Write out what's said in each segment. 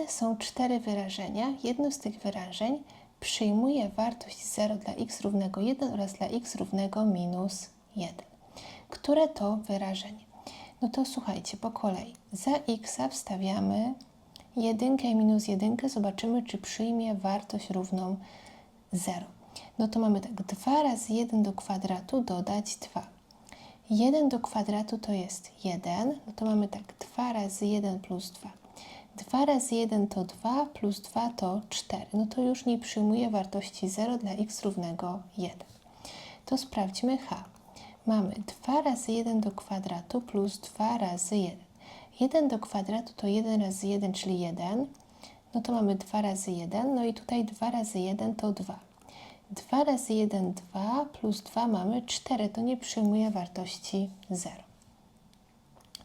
Podane są cztery wyrażenia. Jedno z tych wyrażeń przyjmuje wartość 0 dla x równego 1 oraz dla x równego minus 1. Które to wyrażenie? No to słuchajcie, po kolei. Za x wstawiamy jedynkę i minus jedynkę. Zobaczymy, czy przyjmie wartość równą 0. No to mamy tak, 2 razy 1 do kwadratu dodać 2. 1 do kwadratu to jest 1, no to mamy tak 2 razy 1 plus 2. 2 razy 1 to 2, plus 2 to 4. No to już nie przyjmuje wartości 0 dla x równego 1. To sprawdźmy h. Mamy 2 razy 1 do kwadratu plus 2 razy 1. 1 do kwadratu to 1 razy 1, czyli 1. No to mamy 2 razy 1, no i tutaj 2 razy 1 to 2. 2 razy 1, 2, plus 2 mamy 4, to nie przyjmuje wartości 0.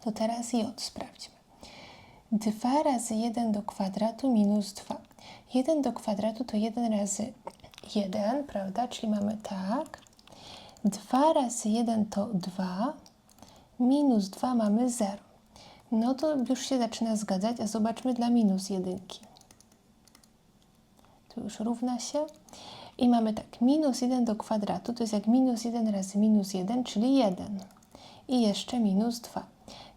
To teraz j sprawdźmy. 2 razy 1 do kwadratu minus 2. 1 do kwadratu to 1 razy 1, prawda? Czyli mamy tak. 2 razy 1 to 2, minus 2 mamy 0. No to już się zaczyna zgadzać, a zobaczmy dla minus jedynki. Tu już równa się. I mamy tak, minus 1 do kwadratu to jest jak minus 1 razy minus 1, czyli 1. I jeszcze minus 2.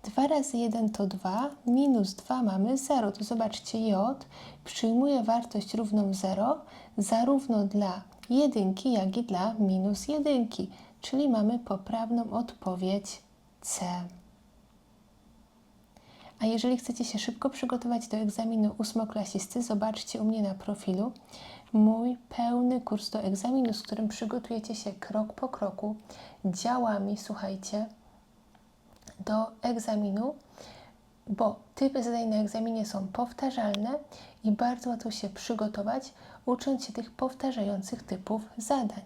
2 razy 1 to 2, minus 2 mamy 0. To zobaczcie, j przyjmuje wartość równą 0 zarówno dla jedynki, jak i dla minus jedynki. Czyli mamy poprawną odpowiedź C. A jeżeli chcecie się szybko przygotować do egzaminu ósmoklasisty, zobaczcie u mnie na profilu mój pełny kurs do egzaminu, z którym przygotujecie się krok po kroku, działami, słuchajcie, do egzaminu, bo typy zadań na egzaminie są powtarzalne i bardzo łatwo się przygotować, ucząc się tych powtarzających typów zadań.